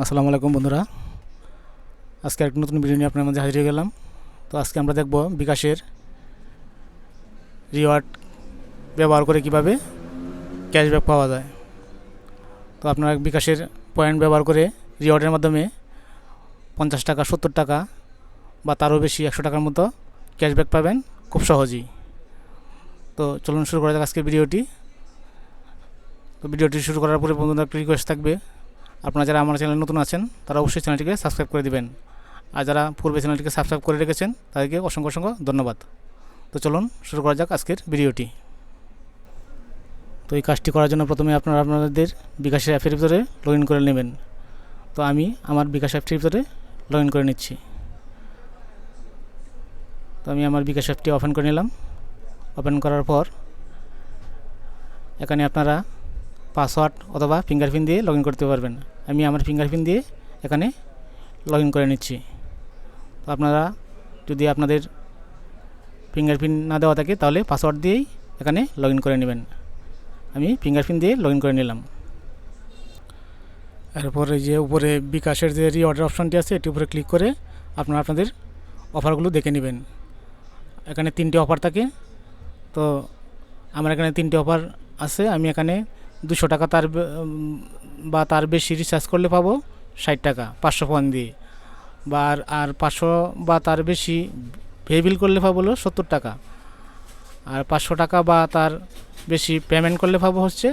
আসসালামু আলাইকুম বন্ধুরা। আজকে একটা নতুন ভিডিও নিয়ে আপনার মাঝে হাজির হয়ে গেলাম। তো আজকে আমরা দেখব বিকাশের রিওয়ার্ড ব্যবহার করে কীভাবে ক্যাশব্যাক পাওয়া যায়। তো আপনারা বিকাশের পয়েন্ট ব্যবহার করে রিওয়ার্ডের মাধ্যমে পঞ্চাশ টাকা, সত্তর টাকা বা তারও বেশি একশো টাকার মতো ক্যাশব্যাক পাবেন খুব সহজেই। তো চলুন শুরু করা যাক আজকের ভিডিওটি তো ভিডিওটি শুরু করার পরে বন্ধুদের একটা রিকোয়েস্ট থাকবে। আপনারা যারা আমার চ্যানেলে নতুন আছেন, তারা অবশ্যই চ্যানেলটিকে সাবস্ক্রাইব করে দিবেন। আর যারা পূর্বে চ্যানেলটিকে সাবস্ক্রাইব করে রেখেছেন, তাদেরকে অসংখ্য অসংখ্য ধন্যবাদ। তো চলুন শুরু করা যাক আজকের ভিডিওটি। তো এই কাজটি করার জন্য প্রথমে আপনারা আপনাদের বিকাশের অ্যাপের ভিতরে লগ ইন করে নেবেন। তো আমি আমার বিকাশ অ্যাপটির ভিতরে লগ ইন করে নিচ্ছি। তো আমি আমার বিকাশ অ্যাপটি ওপেন করে নিলাম। ওপেন করার পর এখানে আপনারা পাসওয়ার্ড অথবা ফিঙ্গারপ্রিন্ট দিয়ে লগ করতে পারবেন। আমি আমার ফিঙ্গারপ্রিন্ট দিয়ে এখানে লগ করে নিচ্ছি। তো আপনারা যদি আপনাদের ফিঙ্গারপ্রিন্ট না দেওয়া থাকে তাহলে পাসওয়ার্ড দিয়েই এখানে লগ করে নেবেন। আমি ফিঙ্গারপ্রিন্ট দিয়ে লগ করে নিলাম। এরপর এই যে উপরে বিকাশের যে রিঅর্ডার অপশনটি আছে, এটির উপরে ক্লিক করে আপনারা আপনাদের অফারগুলো দেখে নেবেন। এখানে তিনটে অফার থাকে। তো আমার এখানে তিনটে অফার আছে। আমি এখানে দুশো টাকা তার বা তার বেশি রিচার্জ করলে পাবো ষাট টাকা, পাঁচশো ফোন দিয়ে। বা আর আর পাঁচশো বা তার বেশি ভে বিল করলে পাবো হলো সত্তর টাকা। আর পাঁচশো টাকা বা তার বেশি পেমেন্ট করলে পাবো হচ্ছে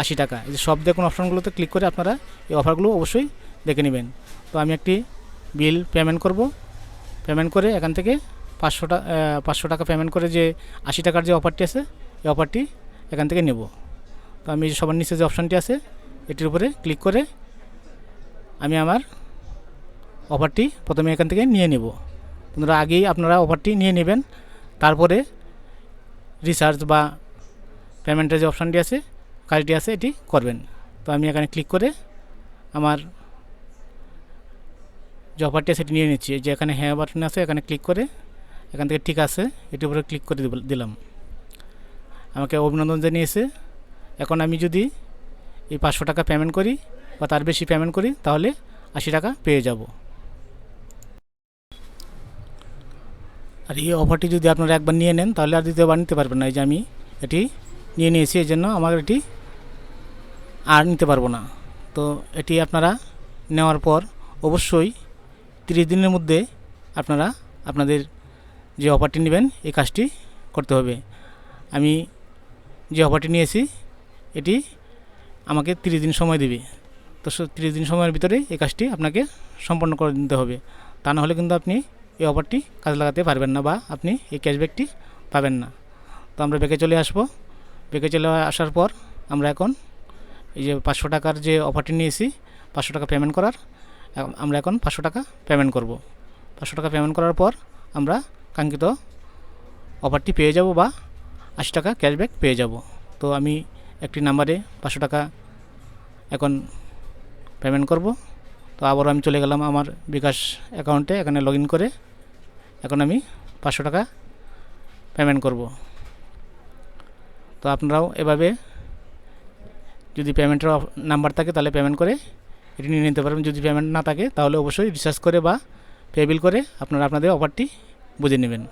আশি টাকা। এই যে সব দেখুন অপশনগুলোতে ক্লিক করে আপনারা এই অফারগুলো অবশ্যই দেখে নেবেন। তো আমি একটি বিল পেমেন্ট করব। পেমেন্ট করে এখান থেকে পাঁচশো টাকা পাঁচশো টাকা পেমেন্ট করে যে আশি টাকার যে অফারটি আছে, এই অফারটি এখান থেকে নেব। তো আমি সবার নিচে যে অপশানটি আছে, এটির উপরে ক্লিক করে আমি আমার অফারটি প্রথমে এখান থেকে নিয়ে নেব। বন্ধুরা আগেই আপনারা অফারটি নিয়ে নেবেন। তারপরে রিচার্জ বা পেমেন্টের যে অপশানটি আছে, কাজটি আছে, এটি করবেন। তো আমি এখানে ক্লিক করে আমার যে অফারটি আছে নিয়ে নিচ্ছি। যে এখানে হ্যাঁ বাটন আছে, এখানে ক্লিক করে এখান থেকে ঠিক আছে, এটির উপরে ক্লিক করে দিলাম। আমাকে অভিনন্দন জানিয়েছে। এখন আমি যদি এই পাঁচশো টাকা পেমেন্ট করি বা তার বেশি পেমেন্ট করি, তাহলে আশি টাকা পেয়ে যাব। আর এই অফারটি যদি আপনারা একবার নিয়ে নেন, তাহলে আর দ্বিতীয়বার নিতে পারবেন না। এই যে আমি এটি নিয়ে নিয়েছি এই জন্য আমার এটি আর নিতে পারব না। তো এটি আপনারা নেওয়ার পর অবশ্যই তিরিশ দিনের মধ্যে আপনারা আপনাদের যে অফারটি নেবেন, এই কাজটি করতে হবে। আমি যে অফারটি নিয়েছি এটি আমাকে তিরিশ দিন সময় দেবে। তো তিরিশ দিন সময়ের ভিতরে এই কাজটি আপনাকে সম্পন্ন করে দিতে হবে। তা না হলে কিন্তু আপনি এই অফারটি কাজে লাগাতে পারবেন না বা আপনি এই ক্যাশব্যাকটি পাবেন না। তো আমরা ব্যাকে চলে আসব। ব্যাকে চলে আসার পর আমরা এখন এই যে পাঁচশো টাকার যে অফারটি নিয়েছি, পাঁচশো টাকা পেমেন্ট করার আমরা এখন পাঁচশো টাকা পেমেন্ট করব। পাঁচশো টাকা পেমেন্ট করার পর আমরা কাঙ্ক্ষিত অফারটি পেয়ে যাব বা আশি টাকা ক্যাশব্যাক পেয়ে যাব। তো আমি একটি নাম্বারে পাঁচশো টাকা এখন পেমেন্ট করব। তো আবারও আমি চলে গেলাম আমার বিকাশ অ্যাকাউন্টে এখানে লগ করে। এখন আমি পাঁচশো টাকা পেমেন্ট করব। তো আপনারাও এভাবে যদি পেমেন্টের নাম্বার থাকে তাহলে পেমেন্ট করে এটি নিয়ে নিতে পারবেন। যদি পেমেন্ট না থাকে তাহলে অবশ্যই রিচার্জ করে বা পে বিল করে আপনারা আপনাদের অফারটি বুঝে নেবেন।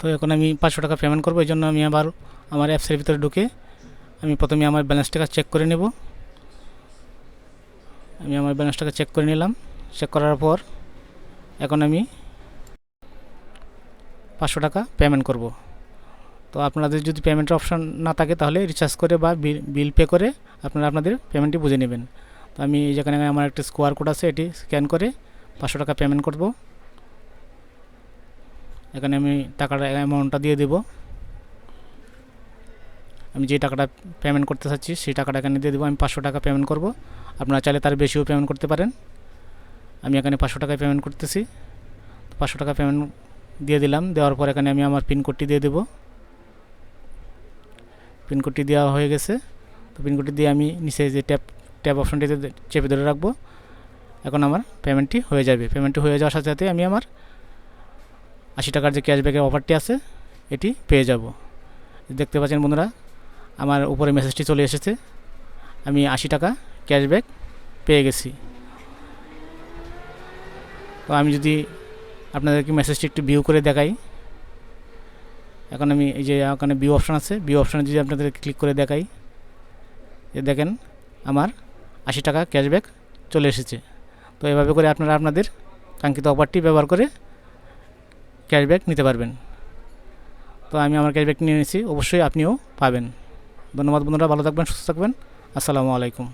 তো এখন আমি পাঁচশো টাকা পেমেন্ট করব এই জন্য আমি আবার আমার অ্যাপসের ভিতরে ঢুকে আমি প্রথমে আমার ব্যালেন্সটাকে চেক করে নেব। আমি আমার ব্যালেন্সটাকে চেক করে নিলাম চেক করার পর এখন আমি পাঁচশো টাকা পেমেন্ট করব। তো আপনাদের যদি পেমেন্টের অপশান না থাকে তাহলে রিচার্জ করে বা বিল পে করে আপনারা আপনাদের পেমেন্টটি বুঝে নেবেন। তো আমি এই যেখানে আমার একটা স্কোয়ার কোড আছে, এটি স্ক্যান করে পাঁচশো টাকা পেমেন্ট করব। এখানে আমি টাকাটা অ্যামাউন্টটা দিয়ে দেব। আমি যে টাকাটা পেমেন্ট করতে চাচ্ছি, সেই টাকাটা এখানে দিয়ে দেবো। আমি পাঁচশো টাকা পেমেন্ট করব। আপনারা চাইলে তার বেশিও পেমেন্ট করতে পারেন। আমি এখানে পাঁচশো টাকায় পেমেন্ট করতেছি। পাঁচশো টাকা পেমেন্ট দিয়ে দিলাম। দেওয়ার পর এখানে আমি আমার পিনকোডটি দিয়ে দেবো। পিনকোডটি দেওয়া হয়ে গেছে। তো পিনকোডটি দিয়ে আমি নিচে যে ট্যাপ ট্যাপ অপশনটিতে চেপে ধরে রাখব। এখন আমার পেমেন্টটি হয়ে যাবে। পেমেন্টটি হয়ে যাওয়ার সাথে সাথে আমি আমার আশি টাকার যে ক্যাশব্যাকের অফারটি আছে, এটি পেয়ে যাব। দেখতে পাচ্ছেন বন্ধুরা, আমার উপরে মেসেজটি চলে এসেছে, আমি আশি টাকা ক্যাশব্যাক পেয়ে গেছি। তো আমি যদি আপনাদেরকে মেসেজটি একটু ভিউ করে দেখাই, এখন আমি এই যে ওখানে ভিউ অপশান আছে ভিউ অপশানে যদি আপনাদের ক্লিক করে দেখাই, এ দেখেন আমার আশি টাকা ক্যাশব্যাক চলে এসেছে। তো এভাবে করে আপনারা আপনাদের কাঙ্ক্ষিত অফারটি ব্যবহার করে ক্যাশব্যাক নিতে পারবেন। তো আমি আমার ক্যাশব্যাক নিয়ে নিয়েছি, অবশ্যই আপনিও পাবেন। ধন্যবাদ বন্ধুরা, ভালো থাকবেন, সুস্থ থাকবেন। আসসালামু আলাইকুম।